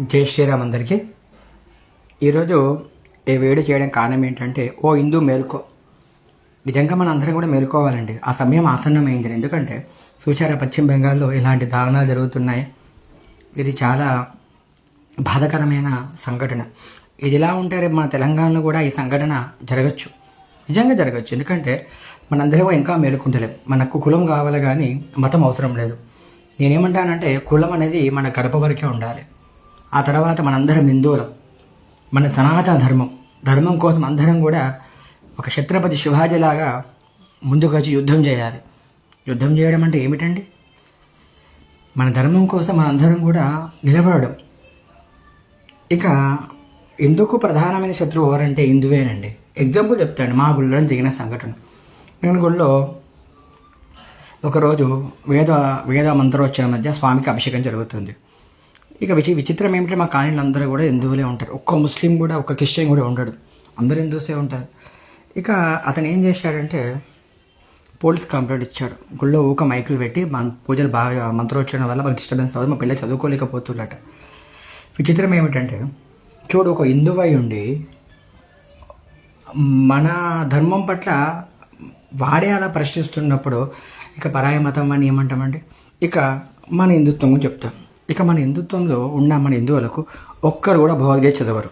జై శ్రీరామ్ అందరికీ. ఈరోజు ఈ వేడి చేయడం కారణం ఏంటంటే ఓ హిందూ మేల్కో నిజంగా మన అందరం కూడా మేల్కోవాలండి. ఆ సమయం ఆసన్నమైంది. ఎందుకంటే చూసారా పశ్చిమ బెంగాల్లో ఇలాంటి దారుణాలు జరుగుతున్నాయి. ఇది చాలా బాధకరమైన సంఘటన. ఇది ఇలా ఉంటే రేపు మన తెలంగాణలో కూడా ఈ సంఘటన జరగచ్చు. నిజంగా జరగచ్చు. ఎందుకంటే మనందరం ఇంకా మేలుకుంటలేం. మనకు కులం కావాలి కానీ మతం అవసరం లేదు. నేనేమంటానంటే కులం అనేది మన గడప వరకే ఉండాలి. ఆ తర్వాత మనందరం హిందువులం. మన సనాతన ధర్మం. ధర్మం కోసం అందరం కూడా ఒక ఛత్రపతి శివాజీలాగా ముందుకు వచ్చి యుద్ధం చేయాలి. యుద్ధం చేయడం అంటే ఏమిటండి? మన ధర్మం కోసం మనందరం కూడా నిలబడడం. ఇక ఎందుకు ప్రధానమైన శత్రువు ఎవరంటే హిందువేనండి. ఎగ్జాంపుల్ చెప్తాను. మా గుళ్ళో జరిగిన సంఘటన. నేను గుళ్ళో ఒకరోజు వేద వేద మంత్రోచ్చరణ మధ్య స్వామికి అభిషేకం జరుగుతుంది. ఇక విచి విచిత్రం ఏమిటంటే మా కాలనీలు అందరూ కూడా హిందువులే ఉంటారు. ఒక్క ముస్లిం కూడా ఒక్క క్రిస్టియన్ కూడా ఉండడు. అందరు హిందూసే ఉంటారు. ఇక అతను ఏం చేశాడంటే పోలీస్ కంప్లైంట్ ఇచ్చాడు. గుళ్ళో ఊక మైకులు పెట్టి మన పూజలు బాగా మంత్రోచ్చడం వల్ల మాకు డిస్టర్బెన్స్ అవ్వదు మా పిల్లలు చదువుకోలేకపోతున్నట. విచిత్రం ఏమిటంటే చూడు ఒక హిందువై ఉండి మన ధర్మం పట్ల వాడే అలా ప్రశ్నిస్తున్నప్పుడు ఇక పరాయ మతం అని ఏమంటామంటే ఇక మన హిందుత్వం చెప్తాం. ఇక మన హిందుత్వంలో ఉన్న మన హిందువులకు ఒక్కరు కూడా భగవద్గీత చదవరు.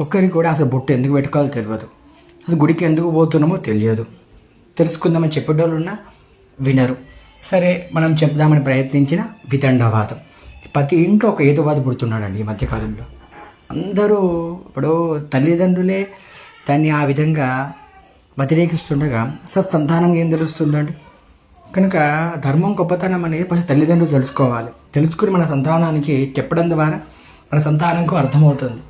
ఒక్కరికి కూడా అసలు బొట్టు ఎందుకు పెట్టుకోవాలో తెలియదు. అసలు గుడికి ఎందుకు పోతున్నామో తెలియదు. తెలుసుకుందామని చెప్పేటోళ్ళు ఉన్నా వినరు. సరే మనం చెప్దామని ప్రయత్నించిన వితండవాదం ప్రతి ఇంట్లో ఒక ఏదోవాది పుడుతున్నాడండి ఈ మధ్యకాలంలో అందరూ ఇప్పుడు తల్లిదండ్రులే దాన్ని ఆ విధంగా వ్యతిరేకిస్తుండగా సంతానంగా ఏం తెలుస్తుందండి? కనుక ధర్మం గొప్పతనం అనేది ఫస్ట్ తల్లిదండ్రులు తెలుసుకోవాలి. తెలుసుకుని మన సంతానానికి చెప్పడం ద్వారా మన సంతానంకు అర్థమవుతుంది.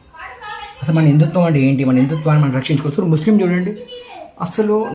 అసలు మన హిందుత్వం అంటే ఏంటి? మన హిందుత్వాన్ని మనం రక్షించుకోవచ్చు. ముస్లిం చూడండి. అసలు